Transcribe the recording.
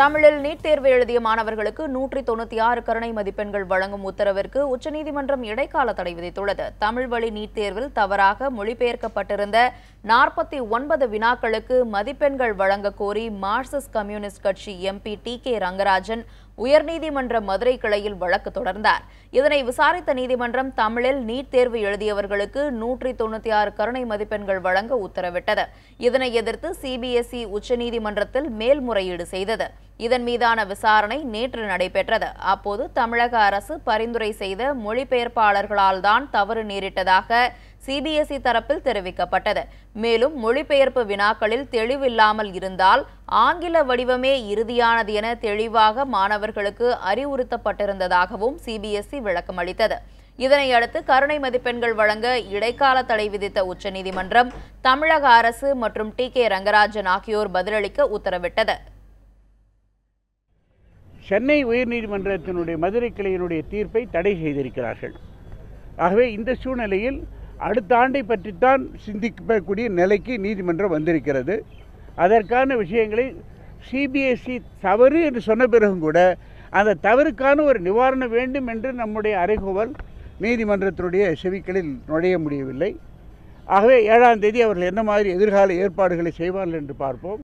தமிழில் நீட் தேர்வு எழுதிய மாணவர்களுக்கு நூற்றி தொண்ணூத்தி ஆறு கருணை மதிப்பெண்கள் வழங்கும் உத்தரவிற்கு உச்சநீதிமன்றம் இடைக்கால தடை விதித்துள்ளது. தமிழ் வழி நீட் தேர்வில் தவறாக மொழிபெயர்க்கப்பட்டிருந்த நாற்பத்தி ஒன்பது வினாக்களுக்கு மதிப்பெண்கள் வழங்க கோரி மார்க்சிஸ்ட் கம்யூனிஸ்ட் கட்சி எம்பி டி கே ரங்கராஜன் உயர்நீதிமன்ற மதுரை கிளையில் வழக்கு தொடர்ந்தார். இதனை விசாரித்த நீதிமன்றம் தமிழில் நீட் தேர்வு எழுதியவர்களுக்கு நூற்றி தொண்ணூத்தி ஆறு கருணை மதிப்பெண்கள் வழங்க உத்தரவிட்டது. இதனை எதிர்த்து சிபிஎஸ்இ உச்சநீதிமன்றத்தில் மேல்முறையீடு செய்தது. இதன் மீதான விசாரணை நேற்று நடைபெற்றது. அப்போது தமிழக அரசு பரிந்துரை செய்த மொழிபெயர்ப்பாளர்களால் தான் தவறு நேரிட்டதாக சிபிஎஸ்இ தரப்பில் தெரிவிக்கப்பட்டது. மேலும் மொழிபெயர்ப்பு வினாக்களில் தெளிவில்லாமல் இருந்தால் ஆங்கில வடிவமே இறுதியானது என தெளிவாக மாணவர்களுக்கு அறிவுறுத்தப்பட்டிருந்ததாகவும் சிபிஎஸ்இ விளக்கம் அளித்தது. இதனையடுத்து கருணை மதிப்பெண்கள் வழங்க இடைக்கால தடை விதித்த உச்சநீதிமன்றம் தமிழக அரசு மற்றும் டி கே ரங்கராஜன் ஆகியோர் பதிலளிக்க உத்தரவிட்டது. சென்னை உயர்நீதிமன்றத்தினுடைய மதுரை கிளையினுடைய தீர்ப்பை தடை செய்திருக்கிறார்கள். ஆகவே இந்த சூழ்நிலையில் அடுத்த ஆண்டை பற்றித்தான் சிந்திக்கக்கூடிய நிலைக்கு நீதிமன்றம் வந்திருக்கிறது. அதற்கான விஷயங்களை சிபிஎஸ்இ தவறு என்று சொன்ன பிறகும் கூட அந்த தவறுக்கான ஒரு நிவாரணம் வேண்டும் என்று நம்முடைய அறைகோவல் நீதிமன்றத்தினுடைய செவிக்களில் நுழைய முடியவில்லை. ஆகவே ஏழாம் தேதி அவர்கள் என்ன மாதிரி எதிர்கால ஏற்பாடுகளை செய்வார்கள் என்று பார்ப்போம்.